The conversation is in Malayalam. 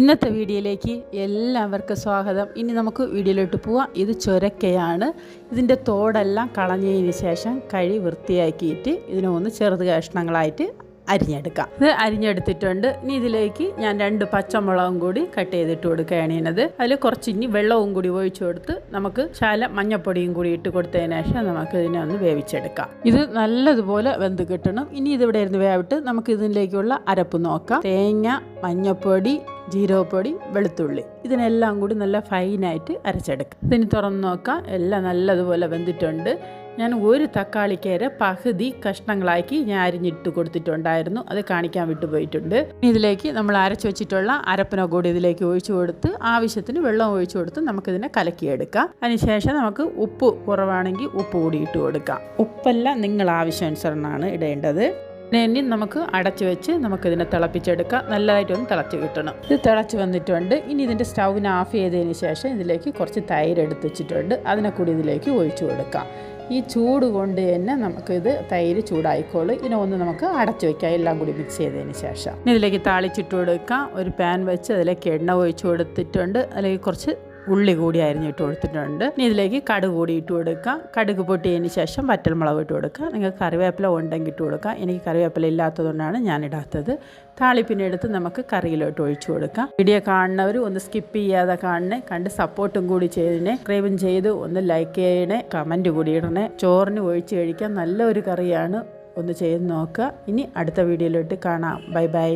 ഇന്നത്തെ വീഡിയോയിലേക്ക് എല്ലാവർക്കും സ്വാഗതം. ഇനി നമുക്ക് വീഡിയോയിലോട്ട് പോവാം. ഇത് ചൊരക്കയാണ്. ഇതിന്റെ തോടെല്ലാം കളഞ്ഞതിന് ശേഷം കഴി വൃത്തിയാക്കിയിട്ട് ഇതിനെ ഒന്ന് ചെറുത് കഷ്ണങ്ങളായിട്ട് അരിഞ്ഞെടുക്കാം. ഇത് അരിഞ്ഞെടുത്തിട്ടുണ്ട്. ഇനി ഇതിലേക്ക് ഞാൻ രണ്ട് പച്ചമുളകും കൂടി കട്ട് ചെയ്തിട്ട് കൊടുക്കുകയാണ് ചെയ്യുന്നത്. അതിൽ കുറച്ച് ഇനി വെള്ളവും കൂടി ഒഴിച്ചു കൊടുത്ത് നമുക്ക് ശാല മഞ്ഞപ്പൊടിയും കൂടി ഇട്ട് കൊടുത്തതിന് ശേഷം നമുക്ക് ഇതിനെ ഒന്ന് വേവിച്ചെടുക്കാം. ഇത് നല്ലതുപോലെ വെന്ത് കിട്ടണം. ഇനി ഇതിവിടെ ഇരുന്ന് വേവിട്ട് നമുക്ക് ഇതിലേക്കുള്ള അരപ്പ് നോക്കാം. തേങ്ങ മഞ്ഞപ്പൊടി ജീരകപ്പൊടി വെളുത്തുള്ളി. ഇതിനെല്ലാം കൂടി നല്ല ഫൈനായിട്ട് അരച്ചെടുക്കുക ഇതിന് തുറന്ന് നോക്കാം. എല്ലാം നല്ലതുപോലെ വെന്തിട്ടുണ്ട്. ഞാൻ ഒരു തക്കാളിക്കേര പകുതി കഷ്ണങ്ങളാക്കി ഞാൻ അരിഞ്ഞിട്ട് കൊടുത്തിട്ടുണ്ടായിരുന്നു. അത് കാണിക്കാൻ വിട്ടുപോയിട്ടുണ്ട് ഇതിലേക്ക് നമ്മൾ അരച്ച് വെച്ചിട്ടുള്ള അരപ്പന കൂടി ഇതിലേക്ക് ഒഴിച്ചു കൊടുത്ത് ആവശ്യത്തിന് വെള്ളം ഒഴിച്ചു കൊടുത്ത് നമുക്കിതിനെ കലക്കിയെടുക്കാം. അതിനുശേഷം നമുക്ക് ഉപ്പ് കുറവാണെങ്കിൽ ഉപ്പ് കൂടി ഇട്ട് കൊടുക്കാം. ഉപ്പെല്ലാം നിങ്ങൾ ആവശ്യാനുസരണമാണ് ഇടേണ്ടത്. ഇനി നമുക്ക് അടച്ചു വെച്ച് നമുക്കിതിനെ തിളപ്പിച്ചെടുക്കാം. നല്ലതായിട്ടൊന്ന് തിളച്ച് കിട്ടണം. ഇത് തിളച്ച് വന്നിട്ടുണ്ട്. ഇനി ഇതിന്റെ സ്റ്റൗവിനെ ഓഫ് ചെയ്തതിന് ശേഷം ഇതിലേക്ക് കുറച്ച് തൈര് എടുത്ത് വെച്ചിട്ടുണ്ട്. അതിനെ കൂടി ഇതിലേക്ക് ഒഴിച്ചു കൊടുക്കാം. ഈ ചൂട് കൊണ്ട് തന്നെ നമുക്കിത് തൈര് ചൂടായിക്കോളും. ഇതിനെ ഒന്ന് നമുക്ക് അടച്ചു വയ്ക്കാം എല്ലാം കൂടി മിക്സ് ചെയ്തതിന് ശേഷം. ഇതിലേക്ക് താളിച്ചിട്ട് കൊടുക്കാം. ഒരു പാൻ വെച്ച് അതിലേക്ക് എണ്ണ ഒഴിച്ചു കൊടുത്തിട്ടുണ്ട്. അതിലേക്ക് കുറച്ച് ഉള്ളി കൂടി അരിഞ്ഞിട്ട് കൊടുത്തിട്ടുണ്ട്. ഇനി ഇതിലേക്ക് കടുക് കൂടി ഇട്ട് കൊടുക്കാം കടുക് പൊട്ടിയതിന് ശേഷം വറ്റൽമുളക് ഇട്ട് കൊടുക്കാം നിങ്ങൾക്ക് കറിവേപ്പില ഉണ്ടെങ്കിൽ ഇട്ട് കൊടുക്കാം എനിക്ക് കറിവേപ്പില ഇല്ലാത്തതുകൊണ്ടാണ് ഞാൻ ഇടാത്തത്. താളിപ്പിനെ എടുത്ത് നമുക്ക് കറിയിലോട്ട് ഒഴിച്ചു കൊടുക്കാം. വീഡിയോ കാണുന്നവർ ഒന്ന് സ്കിപ്പ് ചെയ്യാതെ കാണണേ. കണ്ട് സപ്പോർട്ടും കൂടി ചെയ്തിനെ സബ്സ്ക്രൈബും ചെയ്ത് ഒന്ന് ലൈക്ക് ചെയ്യണേ. കമന്റ് കൂടി ഇടണേ. ചോറിന് ഒഴിച്ച് കഴിക്കാൻ നല്ലൊരു കറിയാണ്. ഒന്ന് ചെയ്ത് നോക്കുക. ഇനി അടുത്ത വീഡിയോയിലോട്ട് കാണാം. Bye bye